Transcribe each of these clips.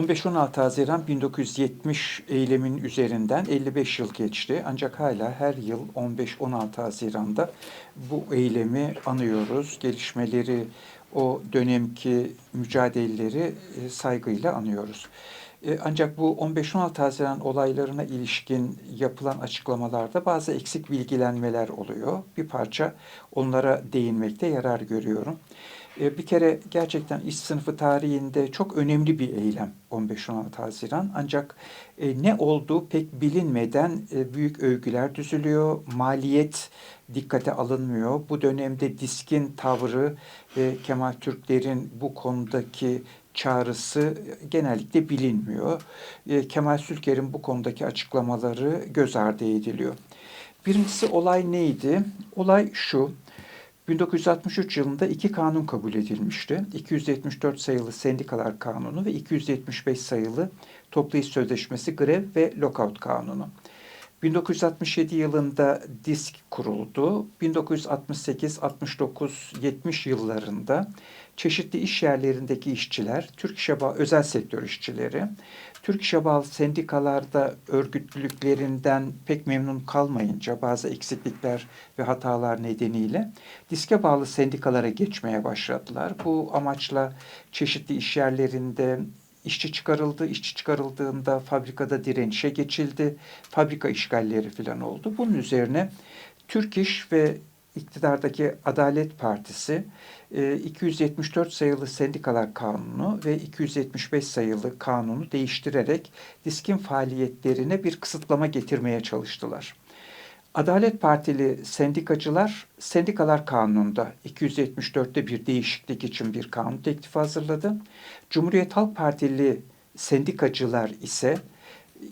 15-16 Haziran 1970 eylemin üzerinden 55 yıl geçti. Ancak hala her yıl 15-16 Haziran'da bu eylemi anıyoruz. Gelişmeleri, o dönemki mücadeleleri e, saygıyla anıyoruz. E, Ancak bu 15-16 Haziran olaylarına ilişkin yapılan açıklamalarda bazı eksik bilgilenmeler oluyor. Bir parça onlara değinmekte yarar görüyorum. E, Bir kere gerçekten iş sınıfı tarihinde çok önemli bir eylem 15-16 Haziran. Ancak e, ne olduğu pek bilinmeden e, büyük övgüler düzülüyor. Maliyet dikkate alınmıyor. Bu dönemde diskin tavrı ve Kemal Türkler'in bu konudaki çağrısı genellikle bilinmiyor. E, Kemal Sülker'in bu konudaki açıklamaları göz ardı ediliyor. Birincisi olay neydi? Olay şu. 1963 yılında iki kanun kabul edilmişti. 274 sayılı Sendikalar Kanunu ve 275 sayılı Toplu İş Sözleşmesi Grev ve Lockout Kanunu. 1967 yılında DISK kuruldu. 1968, 69, 70 yıllarında çeşitli iş yerlerindeki işçiler, Türk bağlı özel sektör işçileri, Türk bağlı sendikalarda örgütlülüklerinden pek memnun kalmayınca bazı eksiklikler ve hatalar nedeniyle diske bağlı sendikalara geçmeye başladılar. Bu amaçla çeşitli iş yerlerinde işçi çıkarıldı. İşçi çıkarıldığında fabrikada direnişe geçildi. Fabrika işgalleri falan oldu. Bunun üzerine Türk İş ve iktidardaki Adalet Partisi e, 274 sayılı Sendikalar Kanunu ve 275 sayılı kanunu değiştirerek diskin faaliyetlerine bir kısıtlama getirmeye çalıştılar. Adalet Partili sendikacılar Sendikalar Kanunu'nda 274'te bir değişiklik için bir kanun teklifi hazırladı. Cumhuriyet Halk Partili sendikacılar ise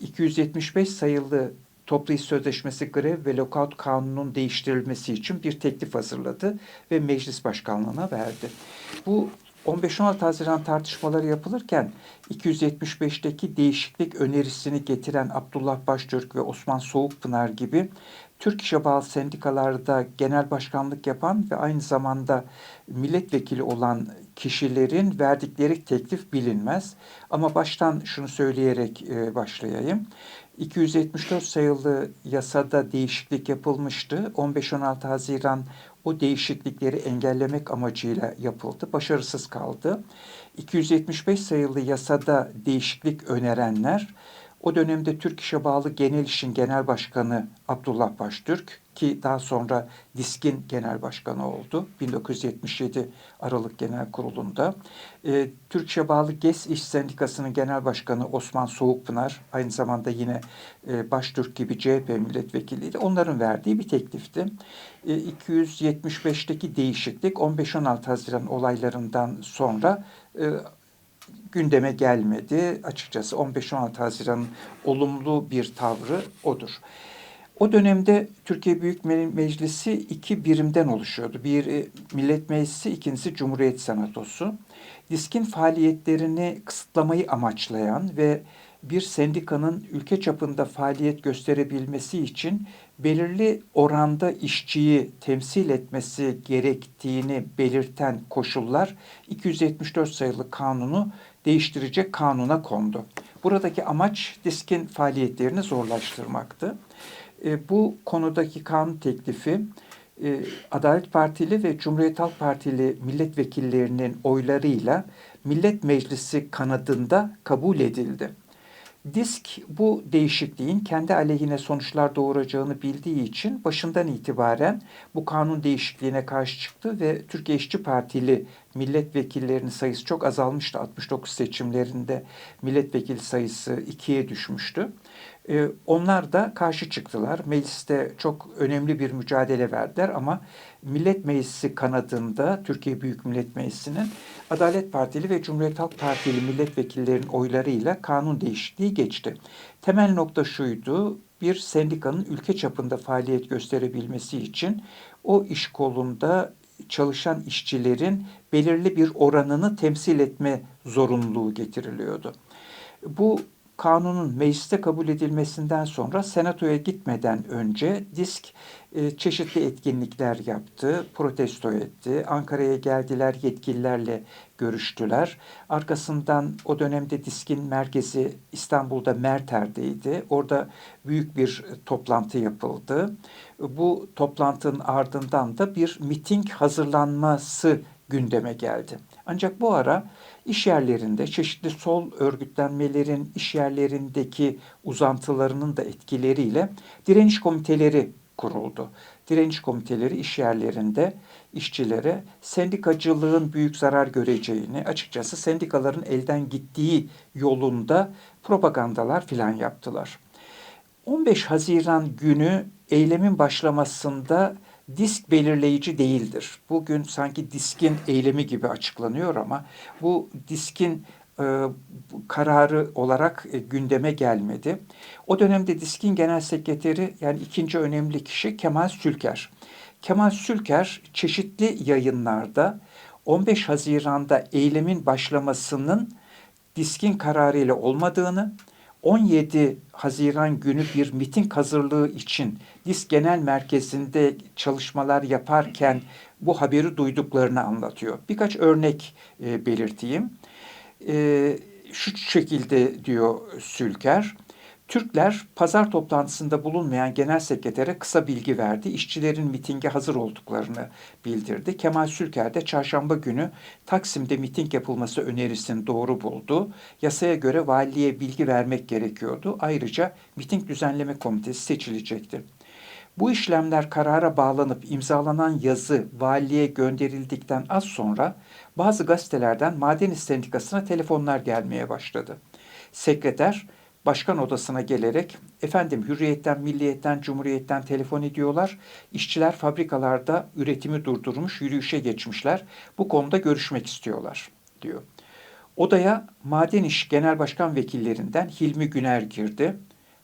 275 sayılı Toplu İş Sözleşmesi grev ve lockout kanununun değiştirilmesi için bir teklif hazırladı ve meclis başkanlığına verdi. Bu 15-16 Haziran tartışmaları yapılırken 275'teki değişiklik önerisini getiren Abdullah Baştürk ve Osman Soğukpınar gibi Türk İş'e bağlı sendikalarda genel başkanlık yapan ve aynı zamanda milletvekili olan kişilerin verdikleri teklif bilinmez. Ama baştan şunu söyleyerek e, başlayayım. 274 sayılı yasada değişiklik yapılmıştı. 15-16 Haziran o değişiklikleri engellemek amacıyla yapıldı. Başarısız kaldı. 275 sayılı yasada değişiklik önerenler o dönemde Türk İş'e bağlı Genel İş'in Genel Başkanı Abdullah Baştürk ki daha sonra DİSK'in genel başkanı oldu 1977 Aralık Genel Kurulu'nda. E, Türk İş'e bağlı GES İş Sendikası'nın genel başkanı Osman Soğukpınar aynı zamanda yine e, Baştürk gibi CHP milletvekiliydi. Onların verdiği bir teklifti. E, 275'teki değişiklik 15-16 Haziran olaylarından sonra e, gündeme gelmedi. Açıkçası 15-16 Haziran'ın olumlu bir tavrı odur. O dönemde Türkiye Büyük Meclisi iki birimden oluşuyordu. Bir Millet Meclisi, ikincisi Cumhuriyet Senatosu. Diskin faaliyetlerini kısıtlamayı amaçlayan ve bir sendikanın ülke çapında faaliyet gösterebilmesi için belirli oranda işçiyi temsil etmesi gerektiğini belirten koşullar 274 sayılı kanunu değiştirecek kanuna kondu. Buradaki amaç diskin faaliyetlerini zorlaştırmaktı. E, bu konudaki kanun teklifi e, Adalet Partili ve Cumhuriyet Halk Partili milletvekillerinin oylarıyla Millet Meclisi kanadında kabul edildi. Disk bu değişikliğin kendi aleyhine sonuçlar doğuracağını bildiği için başından itibaren bu kanun değişikliğine karşı çıktı ve Türkiye İşçi Partili milletvekillerinin sayısı çok azalmıştı. 69 seçimlerinde milletvekili sayısı ikiye düşmüştü. Ee, onlar da karşı çıktılar. Mecliste çok önemli bir mücadele verdiler ama Millet Meclisi kanadında Türkiye Büyük Millet Meclisi'nin Adalet Partili ve Cumhuriyet Halk Partili milletvekillerinin oylarıyla kanun değişikliği geçti. Temel nokta şuydu, bir sendikanın ülke çapında faaliyet gösterebilmesi için o iş kolunda çalışan işçilerin belirli bir oranını temsil etme zorunluluğu getiriliyordu. Bu kanunun mecliste kabul edilmesinden sonra senatoya gitmeden önce disk e, çeşitli etkinlikler yaptı, protesto etti. Ankara'ya geldiler, yetkililerle görüştüler. Arkasından o dönemde diskin merkezi İstanbul'da Merter'deydi. Orada büyük bir toplantı yapıldı. Bu toplantının ardından da bir miting hazırlanması gündeme geldi. Ancak bu ara iş yerlerinde çeşitli sol örgütlenmelerin iş yerlerindeki uzantılarının da etkileriyle direniş komiteleri kuruldu. Direniş komiteleri iş yerlerinde işçilere sendikacılığın büyük zarar göreceğini, açıkçası sendikaların elden gittiği yolunda propagandalar filan yaptılar. 15 Haziran günü eylemin başlamasında disk belirleyici değildir. Bugün sanki diskin eylemi gibi açıklanıyor ama bu diskin e, kararı olarak e, gündeme gelmedi. O dönemde diskin genel sekreteri yani ikinci önemli kişi Kemal Sülker. Kemal Sülker çeşitli yayınlarda 15 Haziran'da eylemin başlamasının diskin kararıyla olmadığını, 17 Haziran günü bir miting hazırlığı için DİSK Genel Merkezi'nde çalışmalar yaparken bu haberi duyduklarını anlatıyor. Birkaç örnek e, belirteyim. E, şu şekilde diyor Sülker. Türkler pazar toplantısında bulunmayan genel sekretere kısa bilgi verdi. İşçilerin mitinge hazır olduklarını bildirdi. Kemal Sülker de çarşamba günü Taksim'de miting yapılması önerisini doğru buldu. Yasaya göre valiliğe bilgi vermek gerekiyordu. Ayrıca miting düzenleme komitesi seçilecekti. Bu işlemler karara bağlanıp imzalanan yazı valiliğe gönderildikten az sonra bazı gazetelerden Maden İş telefonlar gelmeye başladı. Sekreter başkan odasına gelerek efendim hürriyetten, milliyetten, cumhuriyetten telefon ediyorlar. İşçiler fabrikalarda üretimi durdurmuş, yürüyüşe geçmişler. Bu konuda görüşmek istiyorlar diyor. Odaya Maden İş Genel Başkan Vekillerinden Hilmi Güner girdi.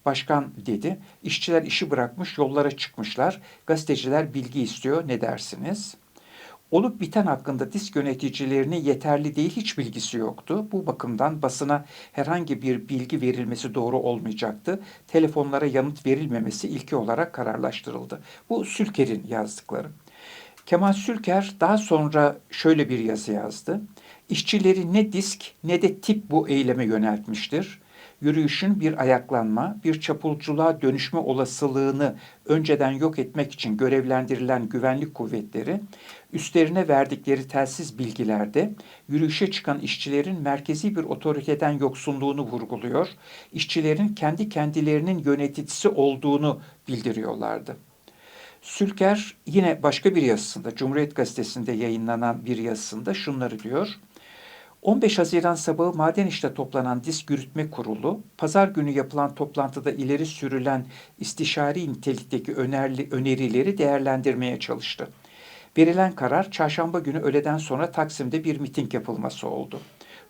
Başkan dedi, işçiler işi bırakmış, yollara çıkmışlar. Gazeteciler bilgi istiyor, ne dersiniz?'' Olup biten hakkında disk yöneticilerinin yeterli değil hiç bilgisi yoktu. Bu bakımdan basına herhangi bir bilgi verilmesi doğru olmayacaktı. Telefonlara yanıt verilmemesi ilki olarak kararlaştırıldı. Bu Sülker'in yazdıkları. Kemal Sülker daha sonra şöyle bir yazı yazdı. İşçileri ne disk ne de tip bu eyleme yöneltmiştir yürüyüşün bir ayaklanma, bir çapulculuğa dönüşme olasılığını önceden yok etmek için görevlendirilen güvenlik kuvvetleri, üstlerine verdikleri telsiz bilgilerde yürüyüşe çıkan işçilerin merkezi bir otoriteden yoksunluğunu vurguluyor, işçilerin kendi kendilerinin yöneticisi olduğunu bildiriyorlardı. Sülker yine başka bir yazısında, Cumhuriyet Gazetesi'nde yayınlanan bir yazısında şunları diyor. 15 Haziran sabahı maden işte toplanan disk yürütme kurulu, pazar günü yapılan toplantıda ileri sürülen istişari nitelikteki önerli, önerileri değerlendirmeye çalıştı. Verilen karar çarşamba günü öğleden sonra Taksim'de bir miting yapılması oldu.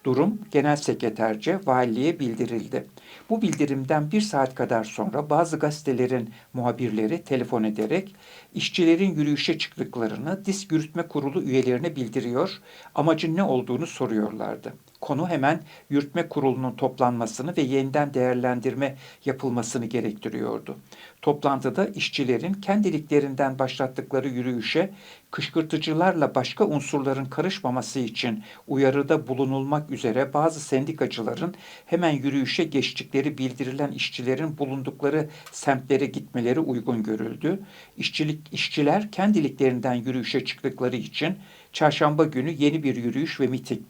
Durum genel sekreterce valiliğe bildirildi. Bu bildirimden bir saat kadar sonra bazı gazetelerin muhabirleri telefon ederek işçilerin yürüyüşe çıktıklarını disk yürütme kurulu üyelerine bildiriyor, amacın ne olduğunu soruyorlardı. Konu hemen yürütme kurulunun toplanmasını ve yeniden değerlendirme yapılmasını gerektiriyordu. Toplantıda işçilerin kendiliklerinden başlattıkları yürüyüşe kışkırtıcılarla başka unsurların karışmaması için uyarıda bulunulmak üzere bazı sendikacıların hemen yürüyüşe geçtikleri bildirilen işçilerin bulundukları semtlere gitmeleri uygun görüldü. İşçilik, işçiler kendiliklerinden yürüyüşe çıktıkları için çarşamba günü yeni bir yürüyüş ve miting,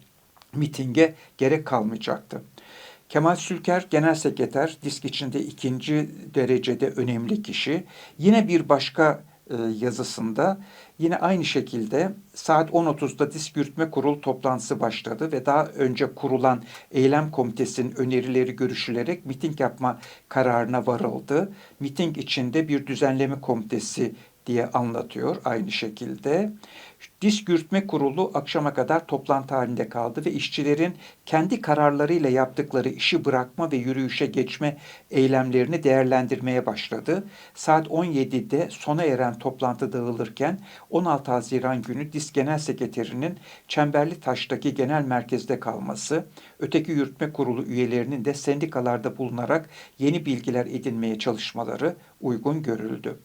mitinge gerek kalmayacaktı. Kemal Sülker Genel Sekreter, disk içinde ikinci derecede önemli kişi. Yine bir başka e, yazısında yine aynı şekilde saat 10.30'da disk yürütme kurul toplantısı başladı ve daha önce kurulan eylem komitesinin önerileri görüşülerek miting yapma kararına varıldı. Miting içinde bir düzenleme komitesi diye anlatıyor aynı şekilde. Disk Yürütme Kurulu akşama kadar toplantı halinde kaldı ve işçilerin kendi kararlarıyla yaptıkları işi bırakma ve yürüyüşe geçme eylemlerini değerlendirmeye başladı. Saat 17'de sona eren toplantı dağılırken 16 Haziran günü Disk Genel Sekreterinin Çemberli Taş'taki genel merkezde kalması, öteki yürütme kurulu üyelerinin de sendikalarda bulunarak yeni bilgiler edinmeye çalışmaları uygun görüldü.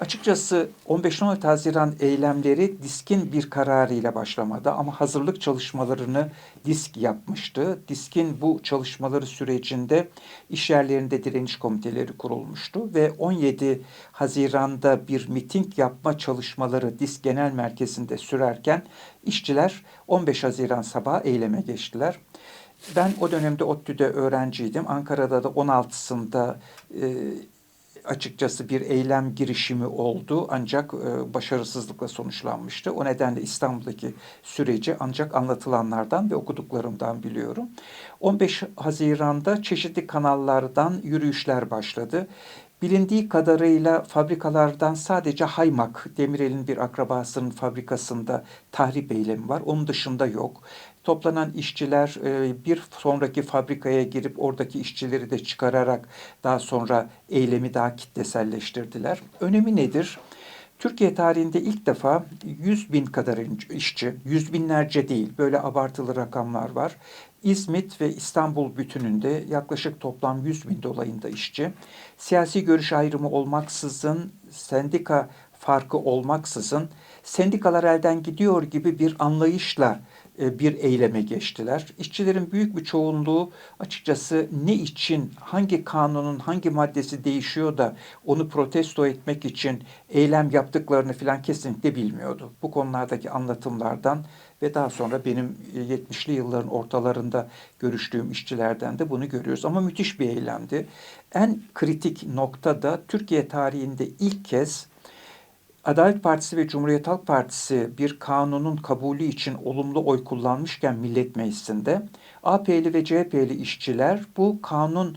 Açıkçası 15-16 Haziran eylemleri DİSK'in bir kararıyla başlamadı ama hazırlık çalışmalarını DİSK yapmıştı. DİSK'in bu çalışmaları sürecinde iş yerlerinde direniş komiteleri kurulmuştu ve 17 Haziran'da bir miting yapma çalışmaları DİSK Genel Merkezi'nde sürerken işçiler 15 Haziran sabahı eyleme geçtiler. Ben o dönemde ODTÜ'de öğrenciydim. Ankara'da da 16'sında e, açıkçası bir eylem girişimi oldu ancak e, başarısızlıkla sonuçlanmıştı. O nedenle İstanbul'daki süreci ancak anlatılanlardan ve okuduklarımdan biliyorum. 15 Haziran'da çeşitli kanallardan yürüyüşler başladı. Bilindiği kadarıyla fabrikalardan sadece Haymak, Demirel'in bir akrabasının fabrikasında tahrip eylemi var. Onun dışında yok. Toplanan işçiler e, bir sonraki fabrikaya girip oradaki işçileri de çıkararak daha sonra eylemi daha kitleselleştirdiler. Önemi nedir? Türkiye tarihinde ilk defa 100 bin kadar işçi, yüz binlerce değil böyle abartılı rakamlar var. İzmit ve İstanbul bütününde yaklaşık toplam 100 bin dolayında işçi. Siyasi görüş ayrımı olmaksızın, sendika farkı olmaksızın sendikalar elden gidiyor gibi bir anlayışla bir eyleme geçtiler. İşçilerin büyük bir çoğunluğu açıkçası ne için, hangi kanunun hangi maddesi değişiyor da onu protesto etmek için eylem yaptıklarını filan kesinlikle bilmiyordu. Bu konulardaki anlatımlardan ve daha sonra benim 70'li yılların ortalarında görüştüğüm işçilerden de bunu görüyoruz. Ama müthiş bir eylemdi. En kritik nokta da Türkiye tarihinde ilk kez Adalet Partisi ve Cumhuriyet Halk Partisi bir kanunun kabulü için olumlu oy kullanmışken Millet Meclisi'nde AP'li ve CHP'li işçiler bu kanun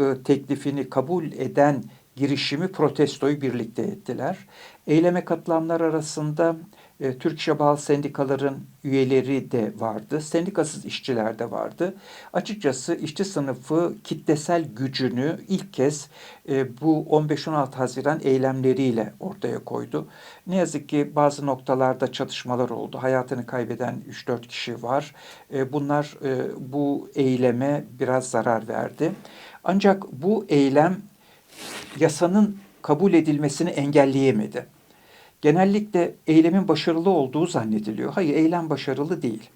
e, teklifini kabul eden girişimi protestoyu birlikte ettiler. Eyleme katılanlar arasında e, Türk İş'e bağlı sendikaların üyeleri de vardı. Sendikasız işçiler de vardı. Açıkçası işçi sınıfı kitlesel gücünü ilk kez e, bu 15-16 Haziran eylemleriyle ortaya koydu. Ne yazık ki bazı noktalarda çatışmalar oldu. Hayatını kaybeden 3-4 kişi var. E, bunlar e, bu eyleme biraz zarar verdi. Ancak bu eylem yasanın kabul edilmesini engelleyemedi. Genellikle eylemin başarılı olduğu zannediliyor. Hayır, eylem başarılı değil.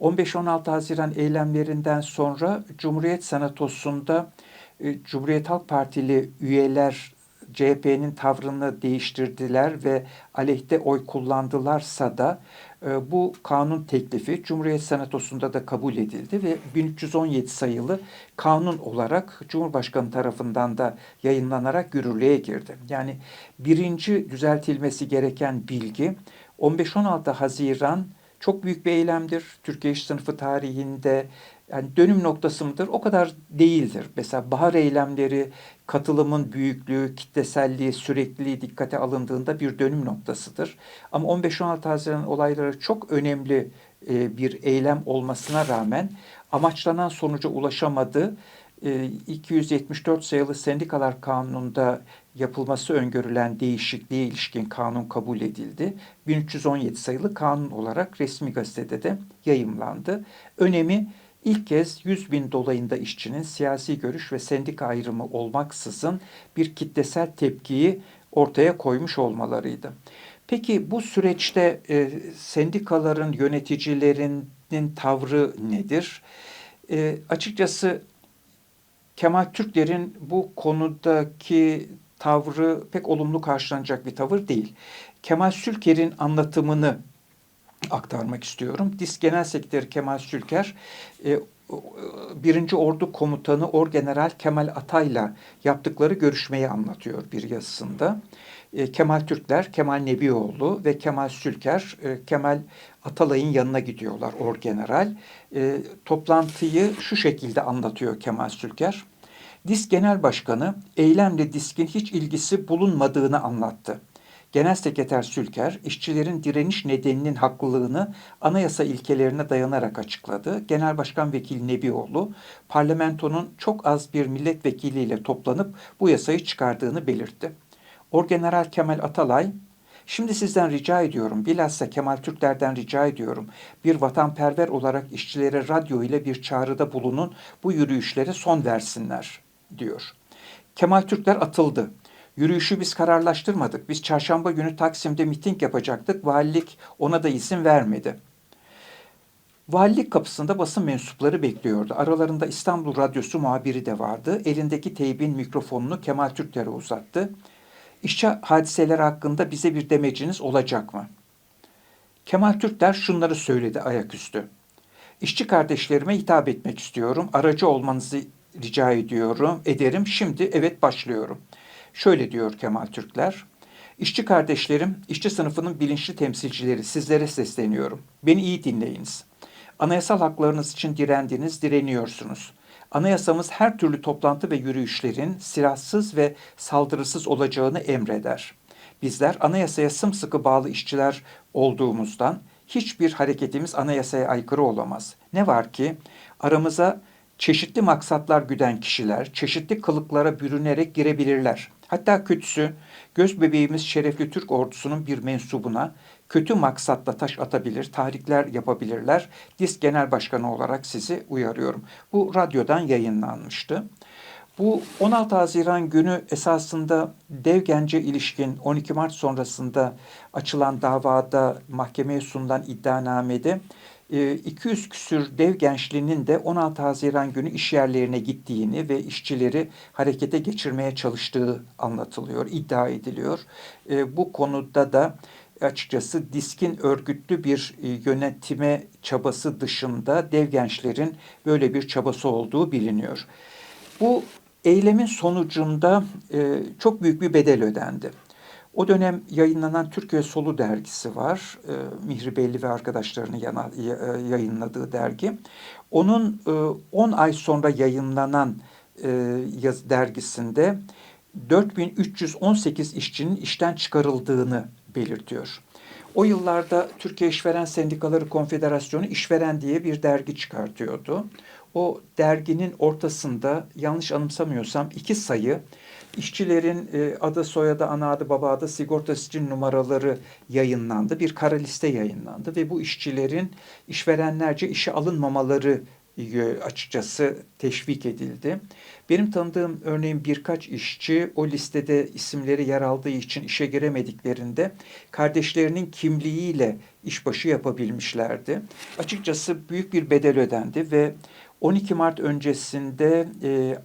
15-16 Haziran eylemlerinden sonra Cumhuriyet Senatosu'nda e, Cumhuriyet Halk Partili üyeler CHP'nin tavrını değiştirdiler ve aleyhte oy kullandılarsa da bu kanun teklifi Cumhuriyet Senatosu'nda da kabul edildi ve 1317 sayılı kanun olarak Cumhurbaşkanı tarafından da yayınlanarak yürürlüğe girdi. Yani birinci düzeltilmesi gereken bilgi 15-16 Haziran çok büyük bir eylemdir. Türkiye İş Sınıfı tarihinde yani dönüm noktası mıdır? O kadar değildir. Mesela bahar eylemleri katılımın büyüklüğü, kitleselliği, sürekliliği dikkate alındığında bir dönüm noktasıdır. Ama 15-16 Haziran olayları çok önemli e, bir eylem olmasına rağmen amaçlanan sonuca ulaşamadı. 274 e, sayılı Sendikalar Kanunu'nda yapılması öngörülen değişikliğe ilişkin kanun kabul edildi. 1317 sayılı kanun olarak resmi gazetede de yayımlandı. Önemi ilk kez 100 bin dolayında işçinin siyasi görüş ve sendika ayrımı olmaksızın bir kitlesel tepkiyi ortaya koymuş olmalarıydı. Peki bu süreçte e, sendikaların yöneticilerinin tavrı nedir? E, açıkçası Kemal Türkler'in bu konudaki tavrı pek olumlu karşılanacak bir tavır değil. Kemal Sülker'in anlatımını aktarmak istiyorum. DİS Genel Sekreteri Kemal Sülker, e, birinci Ordu Komutanı Orgeneral Kemal Atay'la yaptıkları görüşmeyi anlatıyor bir yazısında. E, Kemal Türkler, Kemal Nebioğlu ve Kemal Sülker, e, Kemal Atalay'ın yanına gidiyorlar Orgeneral. Toplantıyı şu şekilde anlatıyor Kemal Sülker. DİSK Genel Başkanı eylemle DİSK'in hiç ilgisi bulunmadığını anlattı. Genel Sekreter Sülker, işçilerin direniş nedeninin haklılığını anayasa ilkelerine dayanarak açıkladı. Genel Başkan Vekili Nebioğlu, parlamentonun çok az bir milletvekiliyle toplanıp bu yasayı çıkardığını belirtti. Orgeneral Kemal Atalay, Şimdi sizden rica ediyorum, bilhassa Kemal Türklerden rica ediyorum. Bir vatanperver olarak işçilere radyo ile bir çağrıda bulunun, bu yürüyüşlere son versinler, diyor. Kemal Türkler atıldı. Yürüyüşü biz kararlaştırmadık. Biz çarşamba günü Taksim'de miting yapacaktık. Valilik ona da izin vermedi. Valilik kapısında basın mensupları bekliyordu. Aralarında İstanbul Radyosu muhabiri de vardı. Elindeki teybin mikrofonunu Kemal Türkler'e uzattı. İşçi hadiseleri hakkında bize bir demeciniz olacak mı? Kemal Türkler şunları söyledi ayaküstü. İşçi kardeşlerime hitap etmek istiyorum. Aracı olmanızı rica ediyorum, ederim. Şimdi evet başlıyorum. Şöyle diyor Kemal Türkler. İşçi kardeşlerim, işçi sınıfının bilinçli temsilcileri sizlere sesleniyorum. Beni iyi dinleyiniz. Anayasal haklarınız için direndiniz, direniyorsunuz. Anayasamız her türlü toplantı ve yürüyüşlerin silahsız ve saldırısız olacağını emreder. Bizler anayasaya sımsıkı bağlı işçiler olduğumuzdan hiçbir hareketimiz anayasaya aykırı olamaz. Ne var ki aramıza çeşitli maksatlar güden kişiler çeşitli kılıklara bürünerek girebilirler. Hatta kötüsü göz bebeğimiz şerefli Türk ordusunun bir mensubuna kötü maksatla taş atabilir, tahrikler yapabilirler. Disk Genel Başkanı olarak sizi uyarıyorum. Bu radyodan yayınlanmıştı. Bu 16 Haziran günü esasında Dev Gence ilişkin 12 Mart sonrasında açılan davada mahkemeye sunulan iddianamede 200 küsür dev gençliğinin de 16 Haziran günü iş yerlerine gittiğini ve işçileri harekete geçirmeye çalıştığı anlatılıyor, iddia ediliyor. Bu konuda da açıkçası diskin örgütlü bir e, yönetime çabası dışında dev gençlerin böyle bir çabası olduğu biliniyor. Bu eylemin sonucunda e, çok büyük bir bedel ödendi. O dönem yayınlanan Türkiye Solu dergisi var. E, Mihri Belli ve arkadaşlarının yana, yayınladığı dergi. Onun 10 ay sonra yayınlanan yaz dergisinde 4318 işçinin işten çıkarıldığını belirtiyor. O yıllarda Türkiye İşveren Sendikaları Konfederasyonu İşveren diye bir dergi çıkartıyordu. O derginin ortasında yanlış anımsamıyorsam iki sayı işçilerin e, adı, soyadı, ana adı, baba adı, sigorta için numaraları yayınlandı. Bir kara liste yayınlandı ve bu işçilerin işverenlerce işe alınmamaları açıkçası teşvik edildi. Benim tanıdığım örneğin birkaç işçi o listede isimleri yer aldığı için işe giremediklerinde kardeşlerinin kimliğiyle işbaşı yapabilmişlerdi. Açıkçası büyük bir bedel ödendi ve 12 Mart öncesinde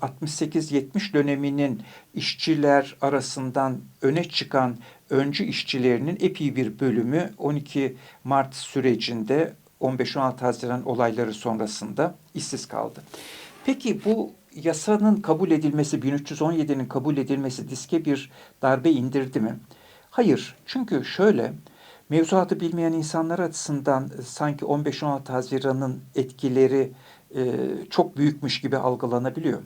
68-70 döneminin işçiler arasından öne çıkan öncü işçilerinin epey bir bölümü 12 Mart sürecinde 15-16 Haziran olayları sonrasında işsiz kaldı. Peki bu yasanın kabul edilmesi, 1317'nin kabul edilmesi diske bir darbe indirdi mi? Hayır. Çünkü şöyle, mevzuatı bilmeyen insanlar açısından e, sanki 15-16 Haziran'ın etkileri e, çok büyükmüş gibi algılanabiliyor.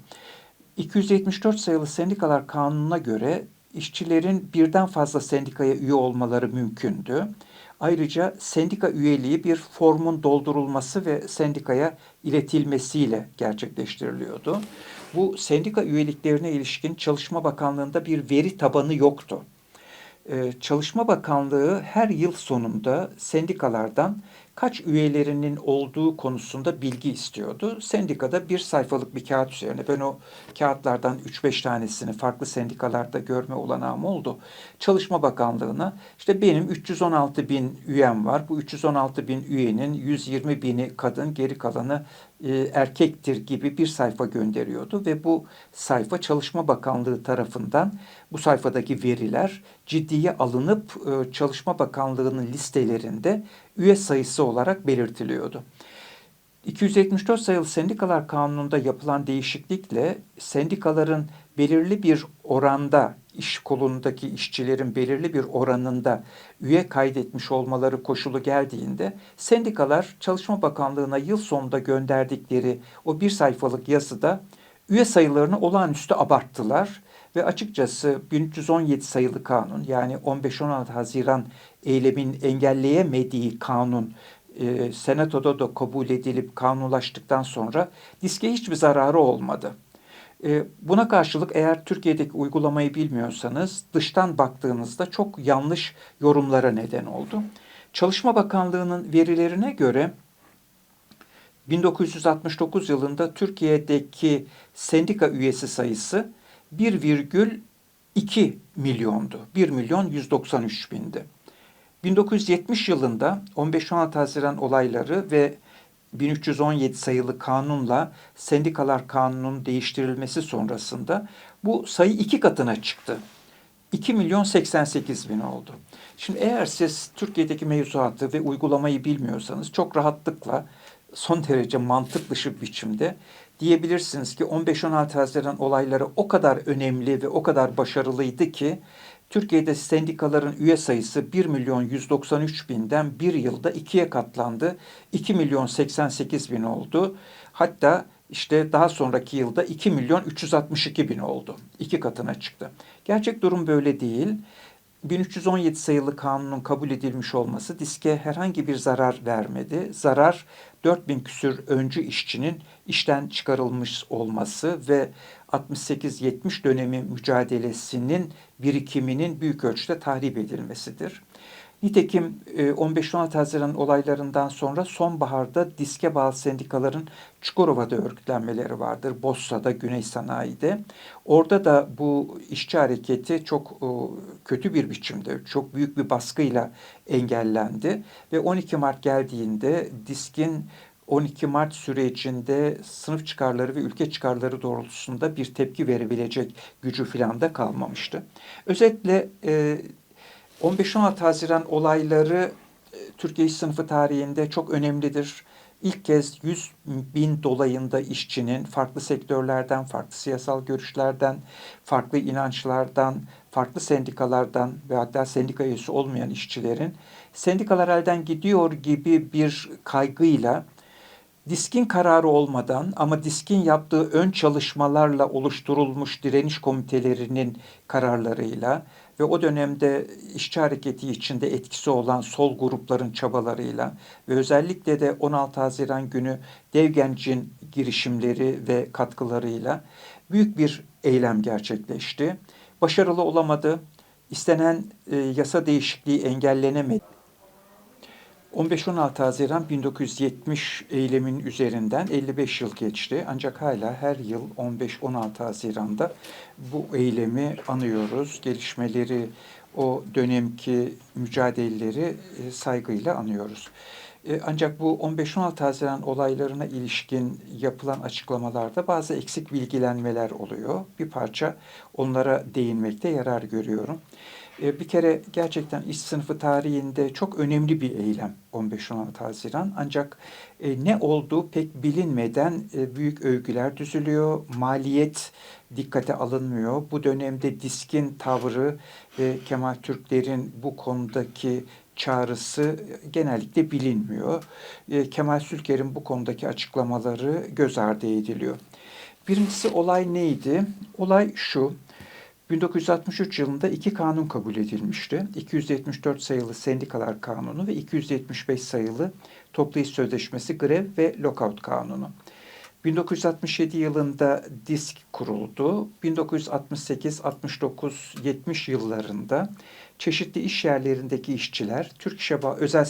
274 sayılı sendikalar kanununa göre işçilerin birden fazla sendikaya üye olmaları mümkündü. Ayrıca sendika üyeliği bir formun doldurulması ve sendikaya iletilmesiyle gerçekleştiriliyordu. Bu sendika üyeliklerine ilişkin Çalışma Bakanlığı'nda bir veri tabanı yoktu. Ee, Çalışma Bakanlığı her yıl sonunda sendikalardan kaç üyelerinin olduğu konusunda bilgi istiyordu. Sendikada bir sayfalık bir kağıt üzerine ben o kağıtlardan 3-5 tanesini farklı sendikalarda görme olanağım oldu. Çalışma Bakanlığı'na işte benim 316 bin üyem var. Bu 316 bin üyenin 120 bini kadın geri kalanı e, erkektir gibi bir sayfa gönderiyordu ve bu sayfa Çalışma Bakanlığı tarafından bu sayfadaki veriler ciddiye alınıp e, Çalışma Bakanlığı'nın listelerinde üye sayısı olarak belirtiliyordu. 274 sayılı Sendikalar Kanunu'nda yapılan değişiklikle sendikaların belirli bir oranda iş kolundaki işçilerin belirli bir oranında üye kaydetmiş olmaları koşulu geldiğinde sendikalar Çalışma Bakanlığı'na yıl sonunda gönderdikleri o bir sayfalık yazıda üye sayılarını olağanüstü abarttılar Ve açıkçası 1317 sayılı kanun yani 15-16 Haziran eylemin engelleyemediği kanun e, senatoda da kabul edilip kanunlaştıktan sonra diske hiçbir zararı olmadı. E, buna karşılık eğer Türkiye'deki uygulamayı bilmiyorsanız dıştan baktığınızda çok yanlış yorumlara neden oldu. Çalışma Bakanlığı'nın verilerine göre 1969 yılında Türkiye'deki sendika üyesi sayısı 1,2 milyondu. 1 milyon 193 bindi. 1970 yılında 15-16 Haziran olayları ve 1317 sayılı kanunla sendikalar kanunun değiştirilmesi sonrasında bu sayı iki katına çıktı. 2 milyon 88 bin oldu. Şimdi eğer siz Türkiye'deki mevzuatı ve uygulamayı bilmiyorsanız çok rahatlıkla son derece mantık dışı biçimde diyebilirsiniz ki 15-16 Haziran olayları o kadar önemli ve o kadar başarılıydı ki Türkiye'de sendikaların üye sayısı 1 milyon 193 binden bir yılda ikiye katlandı. 2 milyon 88 bin oldu. Hatta işte daha sonraki yılda 2 milyon 362 bin oldu. İki katına çıktı. Gerçek durum böyle değil. 1317 sayılı kanunun kabul edilmiş olması diske herhangi bir zarar vermedi. Zarar 4000 küsür öncü işçinin işten çıkarılmış olması ve 68-70 dönemi mücadelesinin birikiminin büyük ölçüde tahrip edilmesidir. Nitekim 15-16 Haziran olaylarından sonra sonbaharda diske bağlı sendikaların Çukurova'da örgütlenmeleri vardır. Bossa'da, Güney Sanayi'de. Orada da bu işçi hareketi çok kötü bir biçimde, çok büyük bir baskıyla engellendi. Ve 12 Mart geldiğinde diskin 12 Mart sürecinde sınıf çıkarları ve ülke çıkarları doğrultusunda bir tepki verebilecek gücü filan da kalmamıştı. Özetle 15-16 Haziran olayları e, Türkiye İş Sınıfı tarihinde çok önemlidir. İlk kez 100 bin dolayında işçinin farklı sektörlerden, farklı siyasal görüşlerden, farklı inançlardan, farklı sendikalardan ve hatta sendika üyesi olmayan işçilerin sendikalar elden gidiyor gibi bir kaygıyla diskin kararı olmadan ama diskin yaptığı ön çalışmalarla oluşturulmuş direniş komitelerinin kararlarıyla ve o dönemde işçi hareketi içinde etkisi olan sol grupların çabalarıyla ve özellikle de 16 Haziran günü Devgenc'in girişimleri ve katkılarıyla büyük bir eylem gerçekleşti. Başarılı olamadı. İstenen e, yasa değişikliği engellenemedi. 15-16 Haziran 1970 eylemin üzerinden 55 yıl geçti. Ancak hala her yıl 15-16 Haziran'da bu eylemi anıyoruz. Gelişmeleri, o dönemki mücadeleleri e, saygıyla anıyoruz. E, ancak bu 15-16 Haziran olaylarına ilişkin yapılan açıklamalarda bazı eksik bilgilenmeler oluyor. Bir parça onlara değinmekte yarar görüyorum. E, bir kere gerçekten iş sınıfı tarihinde çok önemli bir eylem 15-16 Haziran. Ancak e, ne olduğu pek bilinmeden e, büyük övgüler düzülüyor. Maliyet dikkate alınmıyor. Bu dönemde diskin tavrı ve Kemal Türkler'in bu konudaki çağrısı genellikle bilinmiyor. Kemal Sülker'in bu konudaki açıklamaları göz ardı ediliyor. Birincisi olay neydi? Olay şu. 1963 yılında iki kanun kabul edilmişti. 274 sayılı Sendikalar Kanunu ve 275 sayılı Toplu İş Sözleşmesi Grev ve Lockout Kanunu. 1967 yılında DISK kuruldu. 1968, 69, 70 yıllarında çeşitli iş yerlerindeki işçiler Türk İş'e özel